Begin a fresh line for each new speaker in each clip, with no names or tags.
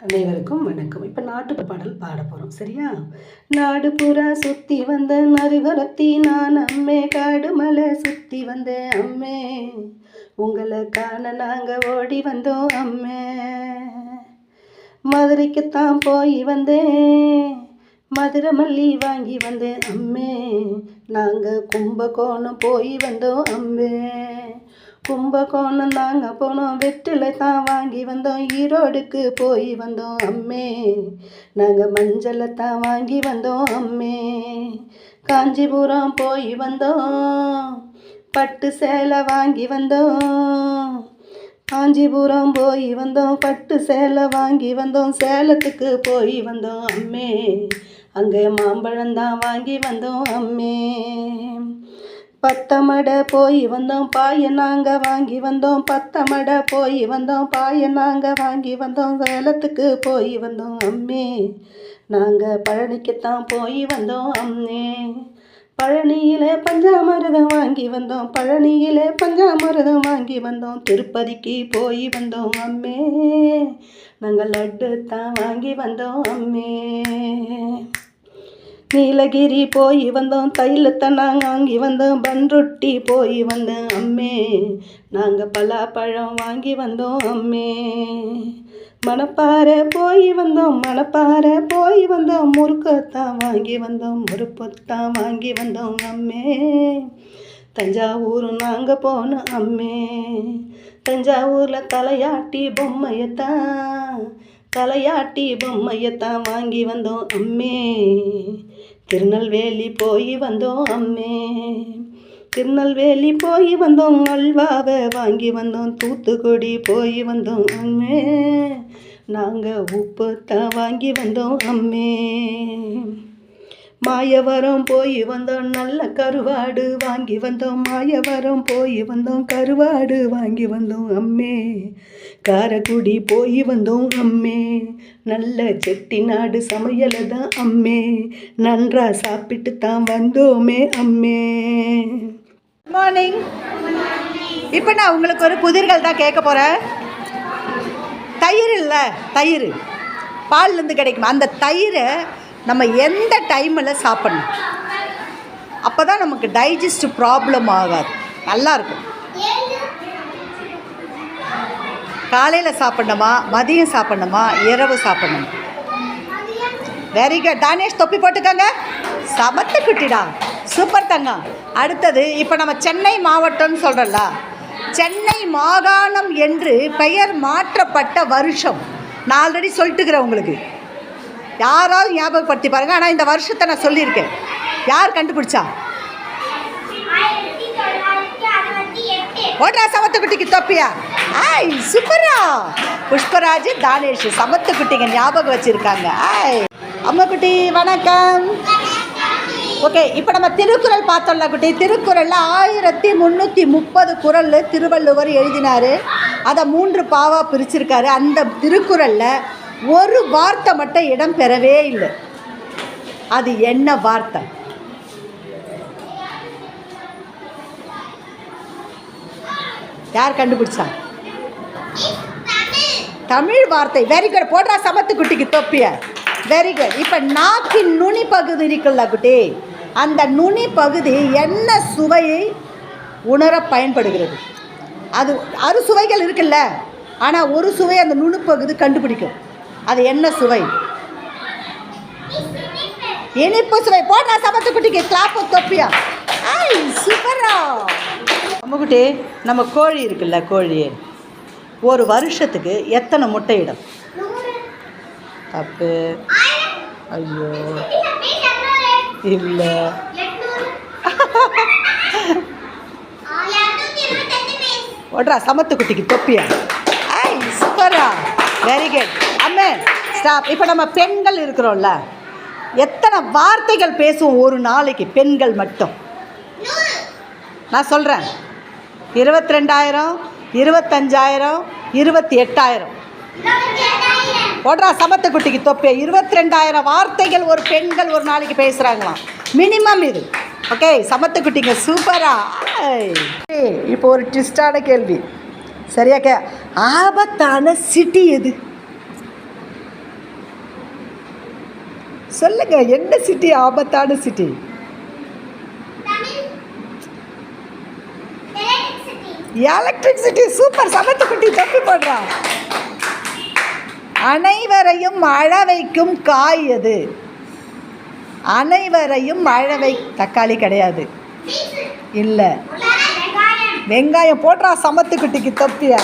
அனைவருக்கும் வணக்கம். இப்போ நாட்டு பாடல் பாட போகிறோம் சரியா? நாடு புறா சுற்றி வந்த நறுகரத்தி நான் அம்மே. காடு மலை சுற்றி வந்தேன் அம்மே. உங்களை காண நாங்கள் ஓடி வந்தோம் அம்மே. மதுரைக்குத்தான் போய் வந்தேன். மதுரை மல்லி வாங்கி வந்தேன் அம்மே. நாங்கள் கும்பகோணம் போய் வந்தோம் அம்மே. கும்பகோணம் தாங்க போனோம். வெற்றிலை தான் வாங்கி வந்தோம். ஈரோடுக்கு போய் வந்தோம் அம்மே. நாங்கள் மஞ்சளை தான் வாங்கி வந்தோம் அம்மே. காஞ்சிபுரம் போய் வந்தோம். பட்டு சேலை வாங்கி வந்தோம். காஞ்சிபுரம் போய் வந்தோம். பட்டு சேலை வாங்கி வந்தோம். சேலத்துக்கு போய் வந்தோம் அம்மே. அங்கே மாம்பழம் தான் வாங்கி வந்தோம் அம்மே. பத்தமடை போய் வந்தோம் பாய நாங்கள் வாங்கி வந்தோம். பத்தமடை போய் வந்தோம் பாய நாங்கள் வாங்கி வந்தோம். சேலத்துக்கு போய் வந்தோம் அம்மே. நாங்கள் பழனிக்குத்தான் போய் வந்தோம் அம்மே. பழனியில் பஞ்சாமிரதம் வாங்கி வந்தோம் பழனியில் பஞ்சாமிரதம் வாங்கி வந்தோம். திருப்பதிக்கு போய் வந்தோம் அம்மே. நாங்கள் லட்டு தான் வாங்கி வந்தோம் அம்மே. நீலகிரி போய் வந்தோம் தைலத்தை நாங்கள் வாங்கி வந்தோம் பன்ருட்டி போய் வந்தோம் அம்மே. நாங்கள் பலாப்பழம் வாங்கி வந்தோம் அம்மே. மணப்பாறை போய் வந்தோம் மணப்பாறை போய் வந்தோம் முறுக்கத்தான் வாங்கி வந்தோம் முறுப்பத்தான் வாங்கி வந்தோம் அம்மே. தஞ்சாவூர் நாங்கள் போனோம் அம்மே. தஞ்சாவூரில் தலையாட்டி பொம்மையத்தான் தலையாட்டி பொம்மையத்தான் வாங்கி வந்தோம் அம்மே. திருநெல்வேலி போய் வந்தோம் அம்மே. திருநெல்வேலி போய் வந்தோம் அல்வாவை வாங்கி வந்தோம் தூத்துக்குடி போய் வந்தோம் அம்மே. நாங்கள் உப்பு தான் வாங்கி வந்தோம் அம்மே. மாயவரம் போய் வந்தோம் நல்ல கருவாடு வாங்கி வந்தோம். மாயவரம் போய் வந்தோம் கருவாடு வாங்கி வந்தோம் அம்மே. காரக்குடி போய் வந்தோம் அம்மே. நல்ல செட்டிநாடு சமையலை தான் அம்மே. நன்றா சாப்பிட்டு தான் வந்தோமே அம்மே.
மார்னிங் இப்போ நான் உங்களுக்கு ஒரு புதிர்கள் தான் கேட்க போகிறேன் தயிர் இல்லை தயிர். பால்லேருந்து கிடைக்குமா? அந்த தயிரை நம்ம எந்த டைமில் சாப்பிடணும்? அப்போ தான் நமக்கு டைஜஸ்ட் ப்ராப்ளம் ஆகாது. நல்லாயிருக்கும் காலையில் சாப்பிடணுமா? மதியம் சாப்பிடணுமா? இரவு சாப்பிடணுமா? வெரி குட் தானேஷ் தொப்பி போட்டுக்கோங்க. சமத்து குட்டிடா. சூப்பர் தங்கம். அடுத்தது இப்போ நம்ம சென்னை மாவட்டம்னு சொல்கிறோம்ல சென்னை மாகாணம் என்று பெயர் மாற்றப்பட்ட வருஷம். நான் ஆல்ரெடி சொல்லிட்டுக்கிறேன் உங்களுக்கு. யாராவது ஞாபகப்படுத்தி பாருங்கள் ஆனால் இந்த வருஷத்தை நான் சொல்லியிருக்கேன். யார் கண்டுபிடிச்சா? ஓட்ரா சமத்துக்குட்டிக்கு தொப்பியா? ஆய் சூப்பரா. புஷ்பராஜ் தானேஷ் சமத்துக்குட்டிங்க ஞாபகம் வச்சுருக்காங்க. ஆய் அம்மா குட்டி வணக்கம். ஓகே இப்போ நம்ம திருக்குறள் பார்த்தோம்ல குட்டி. திருக்குறளில் ஆயிரத்தி முந்நூற்றி முப்பது குறள் திருவள்ளுவர் எழுதினார். அதை மூன்று பாவாக பிரிச்சிருக்காரு. அந்த திருக்குறளில் ஒரு வார்த்தை மட்டும் இடம் பெறவே இல்லை. அது என்ன வார்த்தை? யார் கண்டுபிடிச்சா? தமிழ் வார்த்தை. வெரி குட் போடுறா சமத்து குட்டிக்கு தொப்பிய. வெரி குட் இப்போ நாக்கின் நுனி பகுதி இருக்குல்ல குட்டி அந்த நுனி பகுதி என்ன சுவையை உணர பயன்படுகிறது? அது அறு சுவைகள் இருக்குல்ல ஆனால் ஒரு சுவை அந்த நுணுப்பகுதி கண்டுபிடிக்கும். அது என்ன சுவை? இனிப்பு சுவை. போடா சமத்து குட்டிக்கு கிளாப்பு தொப்பியா? ஐ சூப்பரா குட்டி நம்ம கோழி இருக்குல்ல கோழி. ஒரு வருஷத்துக்கு எத்தனை முட்டையிடும்? தப்பு. ஐயோ. இல்லை. ஒட்ரா சமத்து குட்டிக்கு தொப்பியா? ஐ சூப்பரா வெரி குட் அம்மே ஸ்டாப் இப்போ நம்ம பெண்கள் இருக்கிறோம்ல எத்தனை வார்த்தைகள் பேசுவோம் ஒரு நாளைக்கு? பெண்கள் மட்டும். நான் சொல்கிறேன் இருபத்தி ரெண்டாயிரம் இருபத்தஞ்சாயிரம் இருபத்தி எட்டாயிரம் ஓடுறா சமத்து குட்டிக்கு தொப்பே. இருபத்தி ரெண்டாயிரம் வார்த்தைகள் ஒரு பெண்கள் ஒரு நாளைக்கு பேசுகிறாங்களாம் மினிமம் இது. ஓகே சமத்து குட்டிங்க சூப்பரா இப்போ ஒரு ட்விஸ்டான கேள்வி. சரியா கே? ஆபத்தான சிட்டி எது? சொல்லுங்க என்ன சிட்டி ஆபத்தான சிட்டி எலக்ட்ரிக் சிட்டி சூப்பர் சமத்து குட்டி தப்பி போடுறா. அனைவரையும் அழ வைக்கும் காய் அது. அனைவரையும் அழ வை தக்காளி கிடையாது. இல்லை. வெங்காயம் போடுறா சமத்து குட்டிக்கு தப்பியா?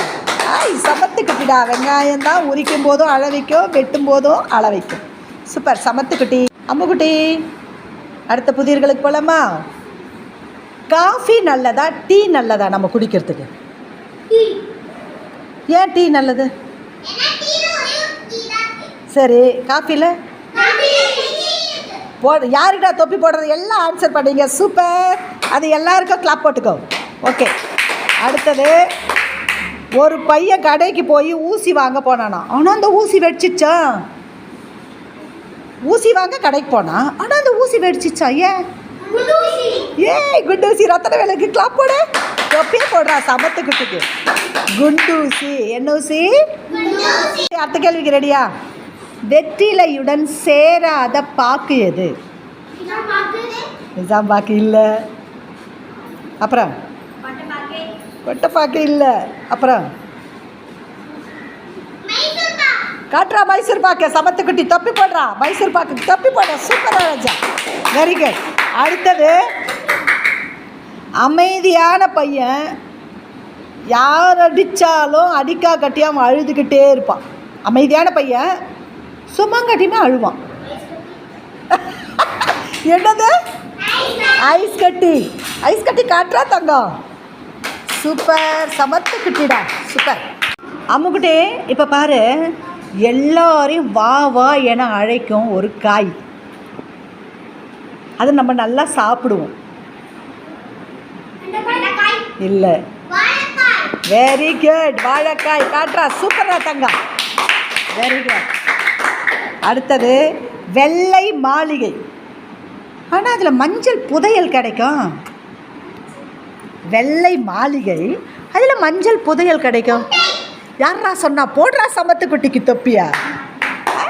ஆய் சமத்து குட்டிடா வெங்காயம் தான் உரிக்கும் போதும் அழ வைக்கும் வெட்டும் போதும் அழ வைக்கும். சூப்பர். சமத்துக்குட்டி அம்முக்குட்டி அடுத்த புதிர்களுக்கு போலாமா? காஃபி நல்லதா டீ நல்லதா நம்ம குடிக்கிறதுக்கு? ஏன் டீ நல்லது? சரி காஃபியில் போடு யாருக்கிட்ட தொப்பி போடுறது? எல்லாம் ஆன்சர் பண்ணீங்க. சூப்பர். அது எல்லாருக்கும் கிளாப் போட்டுக்கோ. ஓகே. அடுத்தது ஒரு பையன் கடைக்கு போய் ஊசி வாங்க போனானா ஆனால் அந்த ஊசி வெடிச்சிச்சா? ஊசி வாங்க கடைக்கு போனா? ஆனால் அந்த ஊசி வெடிச்சிச்சா ஏன்? ஏய் குண்டூசி ரத்தன வேலைக்கு கிளாப் போடு. தொப்பியே போடுறா சமத்து குட்டிக்கு. குண்டூசி என்ன ஊசி? அடுத்த கேள்விக்கு ரெடியா? வெற்றிலையுடன் சேராத பாக்கு எது? நிஜாம் பாக்கு இல்லை. அப்புறம்? கொட்டைப்பாக்கு இல்லை. அப்புறம்? காட்டுறா மைசூர் பாக்கு. சமத்துக்குட்டி தப்பி போடுறா. மைசூர் பாக்கு தப்பி போடுற. சூப்பராக ராஜா வெரி குட் அடுத்தது அமைதியான பையன். யார் அடித்தாலும் அடிக்கா கட்டியாமல் அழுதுகிட்டே இருப்பான். அமைதியான பையன் சுமங்கட்டியுமே அழுவான். என்னது? ஐஸ் கட்டி. ஐஸ் கட்டி காட்டுறா தங்கம். சூப்பர் சமத்து கிட்டிடா. சூப்பர் அம்முக்கிட்டே இப்போ பாரு. எல்லாரையும் வா வா என அழைக்கும் ஒரு காய். அது நம்ம நல்லா சாப்பிடுவோம். இல்லை. வெரி குட் வாழைக்காய். காட்டுறா. சூப்பரா தங்கம். வெரி குட் அடுத்தது வெள்ளை மாளிகை. ஆனால் அதில் மஞ்சள் புதையல் கிடைக்கும். வெள்ளை மாளிகை. அதில் மஞ்சள் புதையல் கிடைக்கும். யாரா சொன்னா போடுறா சமத்து குட்டிக்கு தொப்பியா? ஐ,